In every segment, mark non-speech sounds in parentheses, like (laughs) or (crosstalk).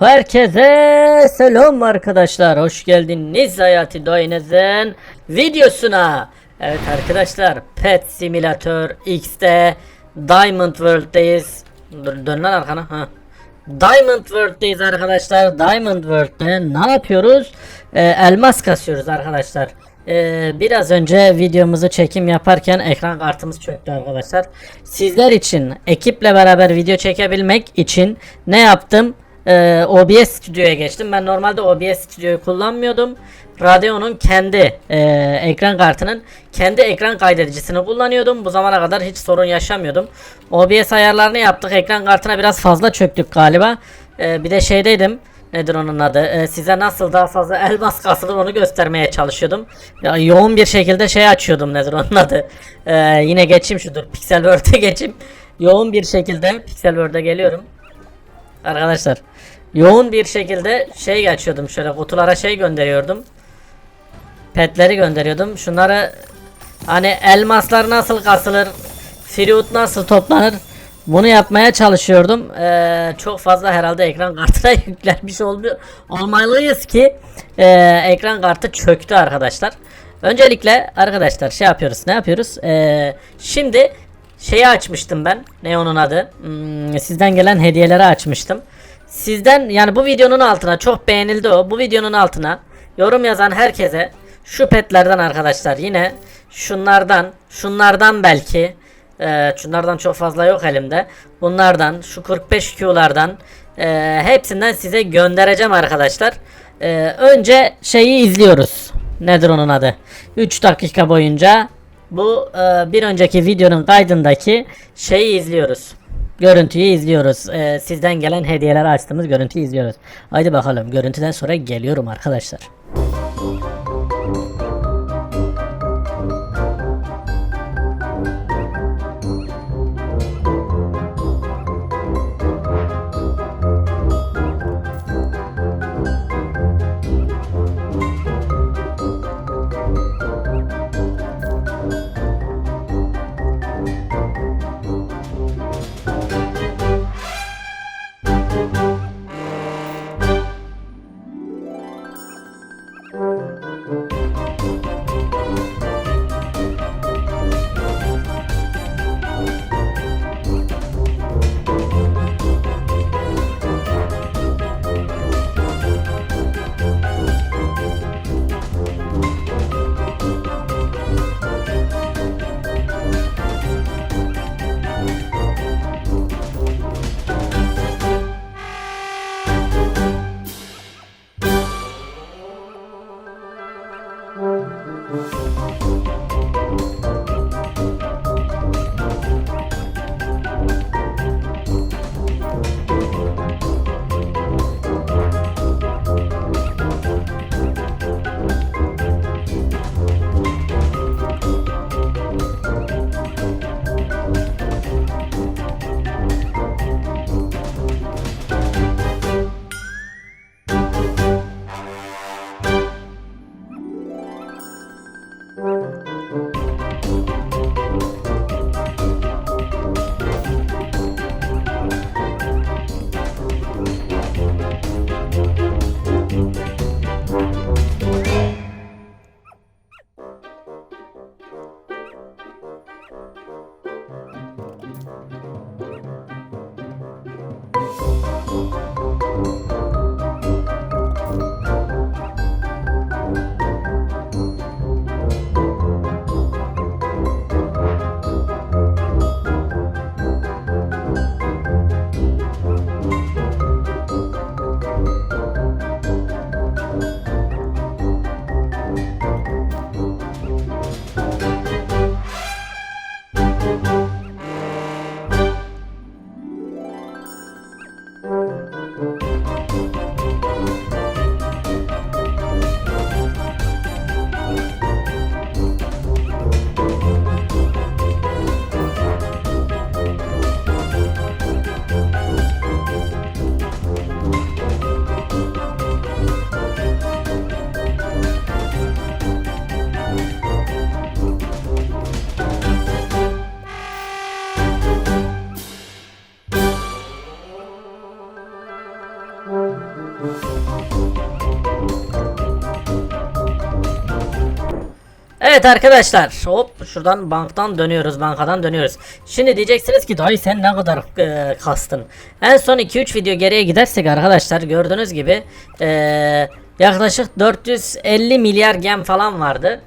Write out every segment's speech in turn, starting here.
Herkese selam arkadaşlar. Hoş geldiniz Hayati Doyunez'in videosuna. Evet arkadaşlar Pet Simulator X'te Diamond World'deyiz. Dur, dön lan arkana. Ha. Diamond World'deyiz arkadaşlar. Diamond World'de ne yapıyoruz? Ee, elmas kasıyoruz arkadaşlar. Ee, biraz önce videomuzu çekim yaparken ekran kartımız çöktü arkadaşlar. Sizler için ekiple beraber video çekebilmek için ne yaptım? Ee, OBS Studio'ya geçtim. Ben normalde OBS Studio'yu kullanmıyordum. Radeon'un kendi e, ekran kartının kendi ekran kaydedicisini kullanıyordum. Bu zamana kadar hiç sorun yaşamıyordum. OBS ayarlarını yaptık. Ekran kartına biraz fazla çöktük galiba. Ee, bir de şeydeydim. Nedir onun adı? Ee, size nasıl daha fazla elmas kasılır onu göstermeye çalışıyordum. Ya, yoğun bir şekilde şey açıyordum nedir onun adı? Ee, yine geçeyim şudur. Pixel World'e geçeyim. Yoğun bir şekilde Pixel World'e geliyorum. Arkadaşlar yoğun bir şekilde şey açıyordum şöyle kutulara şey gönderiyordum. Petleri gönderiyordum. Şunları hani elmaslar nasıl kasılır, fruit nasıl toplanır bunu yapmaya çalışıyordum. Ee, çok fazla herhalde ekran kartına (laughs) yüklenmiş olmuyor. Olmalıyız ki e, ekran kartı çöktü arkadaşlar. Öncelikle arkadaşlar şey yapıyoruz. Ne yapıyoruz? Ee, şimdi şeyi açmıştım ben. Ne onun adı? Hmm, sizden gelen hediyeleri açmıştım. Sizden yani bu videonun altına çok beğenildi o. Bu videonun altına yorum yazan herkese şu petlerden arkadaşlar yine şunlardan şunlardan belki e, şunlardan çok fazla yok elimde. Bunlardan şu 45 Q'lardan e, hepsinden size göndereceğim arkadaşlar. E, önce şeyi izliyoruz. Nedir onun adı? 3 dakika boyunca bu e, bir önceki videonun kaydındaki şeyi izliyoruz. Görüntüyü izliyoruz. E, sizden gelen hediyeleri açtığımız görüntüyü izliyoruz. Haydi bakalım. Görüntüden sonra geliyorum arkadaşlar. Evet arkadaşlar hop şuradan banktan dönüyoruz bankadan dönüyoruz. Şimdi diyeceksiniz ki dayı sen ne kadar e, kastın. En son 2-3 video geriye gidersek arkadaşlar gördüğünüz gibi e, yaklaşık 450 milyar gem falan vardı.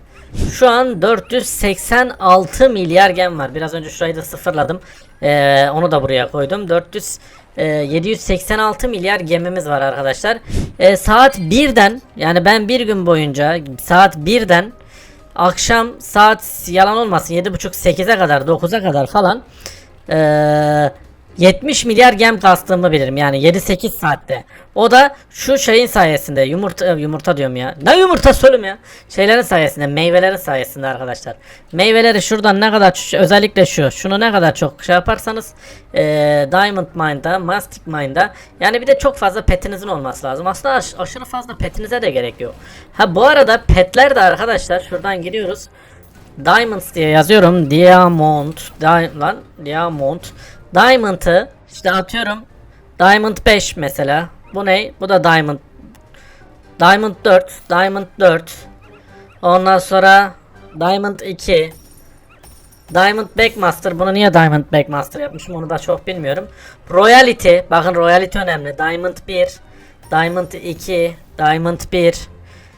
Şu an 486 milyar gem var. Biraz önce şurayı da sıfırladım. E, onu da buraya koydum. 400 e, 786 milyar gemimiz var arkadaşlar. E, saat 1'den yani ben bir gün boyunca saat 1'den akşam saat yalan olmasın 7.30-8'e kadar 9'a kadar falan eee 70 milyar gem kastığımı bilirim yani 7-8 saatte. O da şu şeyin sayesinde yumurta yumurta diyorum ya. Ne yumurta söylüm ya. Şeylerin sayesinde meyvelerin sayesinde arkadaşlar. Meyveleri şuradan ne kadar özellikle şu şunu ne kadar çok şey yaparsanız eee, Diamond Mine'da Mastic Mine'da yani bir de çok fazla petinizin olması lazım. Aslında aş- aşırı fazla petinize de gerek yok. Ha bu arada petler de arkadaşlar şuradan giriyoruz. Diamonds diye yazıyorum. Diamond. Di lan Diamond. Diamond'ı işte atıyorum. Diamond 5 mesela. Bu ne? Bu da Diamond. Diamond 4. Diamond 4. Ondan sonra Diamond 2. Diamond Backmaster. Bunu niye Diamond Backmaster yapmışım onu da çok bilmiyorum. Royalty. Bakın Royalty önemli. Diamond 1. Diamond 2. Diamond 1.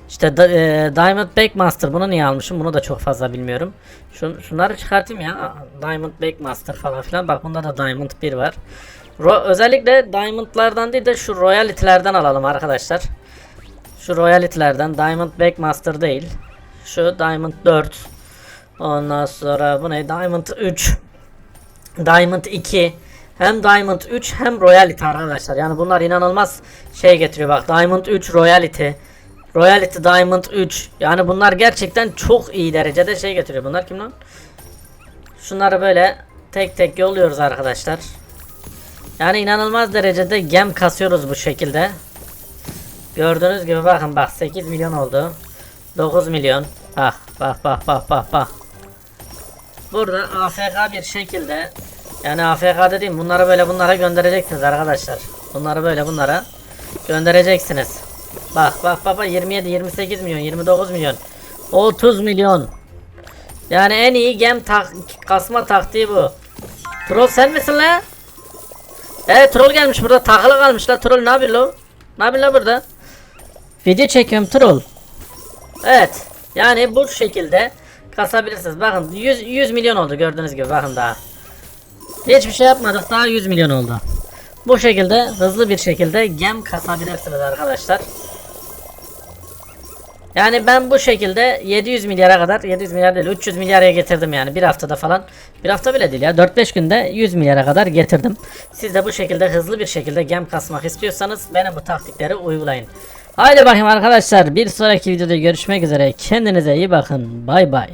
İşte da, e, Diamond Backmaster bunu niye almışım bunu da çok fazla bilmiyorum. Şun, şunları çıkartayım ya. Diamond Backmaster falan filan. Bak bunda da Diamond 1 var. Ro- özellikle Diamond'lardan değil de şu Royalty'lerden alalım arkadaşlar. Şu Royalty'lerden Diamond Backmaster değil. Şu Diamond 4. Ondan sonra bu ne? Diamond 3. Diamond 2. Hem Diamond 3 hem Royalty arkadaşlar. Yani bunlar inanılmaz şey getiriyor bak. Diamond 3 Royalty. Royalty Diamond 3. Yani bunlar gerçekten çok iyi derecede şey getiriyor. Bunlar kim lan? Şunları böyle tek tek yolluyoruz arkadaşlar. Yani inanılmaz derecede gem kasıyoruz bu şekilde. Gördüğünüz gibi bakın bak 8 milyon oldu. 9 milyon. Bak bak bak bak bak bak. Burada AFK bir şekilde yani AFK dediğim bunları böyle bunlara göndereceksiniz arkadaşlar. Bunları böyle bunlara göndereceksiniz. Bak bak bak bak 27 28 milyon 29 milyon 30 milyon. Yani en iyi gem tak kasma taktiği bu. Troll sen misin la? Evet troll gelmiş burada takılı kalmış la troll ne yapıyor lo? Ne yapıyor la burada? Video çekiyorum troll. Evet. Yani bu şekilde kasabilirsiniz. Bakın 100, 100 milyon oldu gördüğünüz gibi bakın daha. Hiçbir şey yapmadık daha 100 milyon oldu. Bu şekilde hızlı bir şekilde gem kasabilirsiniz arkadaşlar. Yani ben bu şekilde 700 milyara kadar 700 milyar değil 300 milyara getirdim yani bir haftada falan bir hafta bile değil ya 4-5 günde 100 milyara kadar getirdim. Siz de bu şekilde hızlı bir şekilde gem kasmak istiyorsanız benim bu taktikleri uygulayın. Haydi bakayım arkadaşlar bir sonraki videoda görüşmek üzere kendinize iyi bakın bay bay.